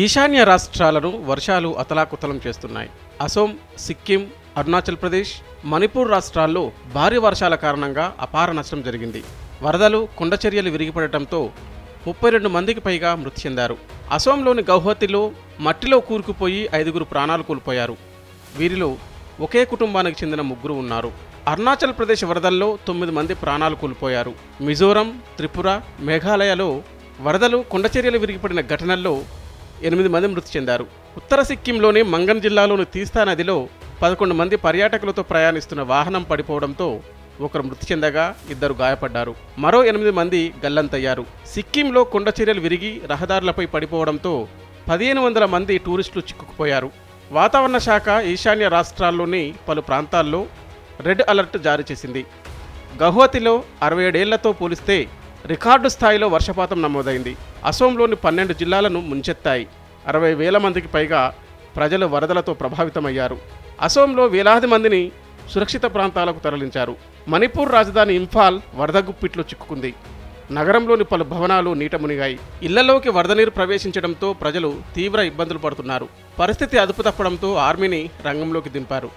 ఈశాన్య రాష్ట్రాలను వర్షాలు అతలాకుతలం చేస్తున్నాయి. అసోం సిక్కిం అరుణాచల్ ప్రదేశ్ మణిపూర్ రాష్ట్రాల్లో భారీ వర్షాల కారణంగా అపార నష్టం జరిగింది. వరదలు కొండచర్యలు విరిగిపడటంతో ముప్పై రెండు మందికి పైగా మృతి చెందారు. అసోంలోని గౌహతిలో మట్టిలో కూరుకుపోయి ఐదుగురు ప్రాణాలు కోల్పోయారు. వీరిలో ఒకే కుటుంబానికి చెందిన ముగ్గురు ఉన్నారు. అరుణాచల్ ప్రదేశ్ వరదల్లో తొమ్మిది మంది ప్రాణాలు కోల్పోయారు. మిజోరం త్రిపుర మేఘాలయలో వరదలు కొండచర్యలు విరిగిపడిన ఘటనల్లో ఎనిమిది మంది మృతి చెందారు. ఉత్తర సిక్కింలోని మంగన్ జిల్లాలోని తీస్తా నదిలో పదకొండు మంది పర్యాటకులతో ప్రయాణిస్తున్న వాహనం పడిపోవడంతో ఒకరు మృతి చెందగా ఇద్దరు గాయపడ్డారు. మరో ఎనిమిది మంది గల్లంతయ్యారు. సిక్కింలో కొండచర్యలు విరిగి రహదారులపై పడిపోవడంతో పదిహేను వందల మంది టూరిస్టులు చిక్కుకుపోయారు. వాతావరణ శాఖ ఈశాన్య రాష్ట్రాల్లోని పలు ప్రాంతాల్లో రెడ్ అలర్ట్ జారీ చేసింది. గౌహతిలో అరవై ఏడేళ్ళతో పోలిస్తే రికార్డు స్థాయిలో వర్షపాతం నమోదైంది. అసోంలోని పన్నెండు జిల్లాలను ముంచెత్తాయి. అరవై వేల మందికి పైగా ప్రజలు వరదలతో ప్రభావితమయ్యారు. అసోంలో వేలాది మందిని సురక్షిత ప్రాంతాలకు తరలించారు. మణిపూర్ రాజధాని ఇంఫాల్ వరద గుప్పిట్లో చిక్కుకుంది. నగరంలోని పలు భవనాలు నీట మునిగాయి. ఇళ్ళలోకి వరద నీరు ప్రవేశించడంతో ప్రజలు తీవ్ర ఇబ్బందులు పడుతున్నారు. పరిస్థితి అదుపు తప్పడంతో ఆర్మీని రంగంలోకి దింపారు.